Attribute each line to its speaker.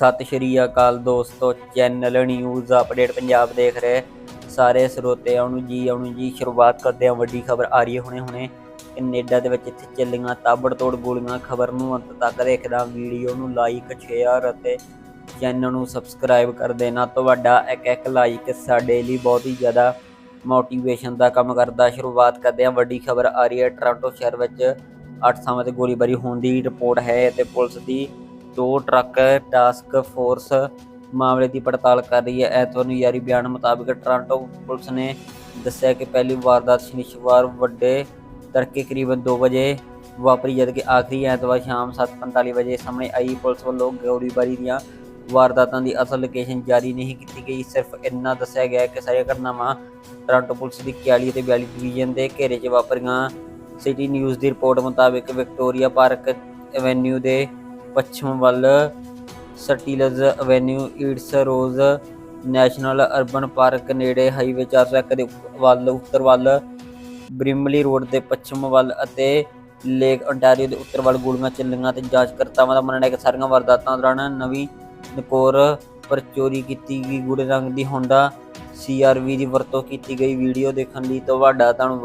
Speaker 1: ਸਤਿ ਸ਼੍ਰੀ ਅਕਾਲ ਦੋਸਤੋ channel news update Punjab ਦੇਖ ਰਹੇ। ਸਾਰੇ ਸਰੋਤਿਆਂ ਨੂੰ ਜੀ, ਆਉਣ ਜੀ, ਸ਼ੁਰੂਆਤ ਕਰਦੇ ਹਾਂ ਵੱਡੀ ਖਬਰ ਆ ਰਹੀ ਹੈ ਹੁਣੇ। ਹੁਣੇ ਕੈਨੇਡਾ ਦੇ ਵਿੱਚ ਇੱਥੇ ਚੱਲੀਆਂ ਤਾਬੜਤੋੜ ਗੋਲੀਆਂ, ਖਬਰ ਨੂੰ ਅੰਤ ਤੱਕ ਦੇਖਦਾ ਵੀਡੀਓ ਨੂੰ ਲਾਈਕ ਸ਼ੇਅਰ ਅਤੇ ਚੈਨਲ ਨੂੰ ਸਬਸਕ੍ਰਾਈਬ ਕਰ ਦੇਣਾ। ਤੁਹਾਡਾ ਇੱਕ ਇੱਕ ਲਾਈਕ ਸਾਡੇ ਲਈ ਬਹੁਤ ਹੀ ਜ਼ਿਆਦਾ ਮੋਟੀਵੇਸ਼ਨ ਦਾ ਕੰਮ ਕਰਦਾ। ਸ਼ੁਰੂਆਤ ਕਰਦੇ ਹਾਂ ਵੱਡੀ ਖਬਰ ਆ ਰਹੀ ਹੈ ਟੋਰਾਂਟੋ ਸ਼ਹਿਰ ਵਿੱਚ ਅੱਠ ਥਾਵਾਂ ਤੇ ਗੋਲੀਬਾਰੀ ਹੋਣ ਦੀ ਰਿਪੋਰਟ ਹੈ ਤੇ ਪੁਲਿਸ ਦੀ ਦੋ ਟਰੱਕ ਟਾਸਕ ਫੋਰਸ ਮਾਮਲੇ ਦੀ ਪੜਤਾਲ ਕਰ ਰਹੀ ਹੈ। ਐਤਵਾਰ ਨੂੰ ਜਾਰੀ ਬਿਆਨ ਮੁਤਾਬਕ ਟੋਰਾਂਟੋ ਪੁਲਿਸ ਨੇ ਦੱਸਿਆ ਕਿ ਪਹਿਲੀ ਵਾਰਦਾਤ ਸ਼ਨੀਵਾਰ ਵੱਡੇ ਤੜਕੇ ਕਰੀਬਨ 2 ਵਜੇ ਵਾਪਰੀ, ਜਦ ਕਿ ਆਖਰੀ ਐਤਵਾਰ ਸ਼ਾਮ 7:45 ਵਜੇ ਸਾਹਮਣੇ ਆਈ ਪੁਲਿਸ ਵੱਲੋਂ ਗੋਲੀਬਾਰੀ ਦੀਆਂ ਵਾਰਦਾਤਾਂ ਦੀ ਅਸਲ ਲੋਕੇਸ਼ਨ ਜਾਰੀ ਨਹੀਂ ਕੀਤੀ ਗਈ। ਸਿਰਫ ਇੰਨਾ ਦੱਸਿਆ ਗਿਆ ਕਿ ਸਾਰੀਆਂ ਘਟਨਾਵਾਂ ਟੋਰਾਂਟੋ ਪੁਲਿਸ ਦੀ 41 ਅਤੇ 42 ਡਿਵੀਜ਼ਨ ਦੇ ਘੇਰੇ 'ਚ ਵਾਪਰੀਆਂ। ਸਿਟੀ ਨਿਊਜ਼ ਦੀ ਰਿਪੋਰਟ ਮੁਤਾਬਕ ਵਿਕਟੋਰੀਆ ਪਾਰਕ ਐਵੇਨਿਊ ਦੇ ਪੱਛਮ ਵੱਲ ਸਟੀਲਜ਼ ਐਵੇਨਿਊ ਈਡਸ ਰੋਜ਼ ਨੈਸ਼ਨਲ ਅਰਬਨ ਪਾਰਕ ਨੇੜੇ ਹਾਈਵੇ 401 ਦੇ ਵੱਲ, ਉੱਤਰ ਵੱਲ ਬ੍ਰਿਮਲੀ ਰੋਡ ਦੇ ਪੱਛਮ ਵੱਲ ਅਤੇ ਲੇਕ ontario ਦੇ ਉੱਤਰ ਵੱਲ ਗੋਲੀਆਂ, ਚੱਲੀਆਂ ਤੇ ਜਾਂਚਕਰਤਾਵਾਂ ਦਾ ਮੰਨਣਾ ਹੈ ਕਿ ਸਾਰੀਆਂ ਵਾਰਦਾਤਾਂ ਦੌਰਾਨ ਨਵੀਂ ਨਕੋਰ ਪਰ ਚੋਰੀ ਕੀਤੀ ਗਈ ਗੂੜੇ ਰੰਗ ਦੀ ਹੋਂਡਾ CRV ਦੀ ਵਰਤੋਂ ਕੀਤੀ ਗਈ। ਵੀਡੀਓ ਦੇਖਣ ਲਈ ਤੁਹਾਡਾ ਧੰਨਵਾਦ।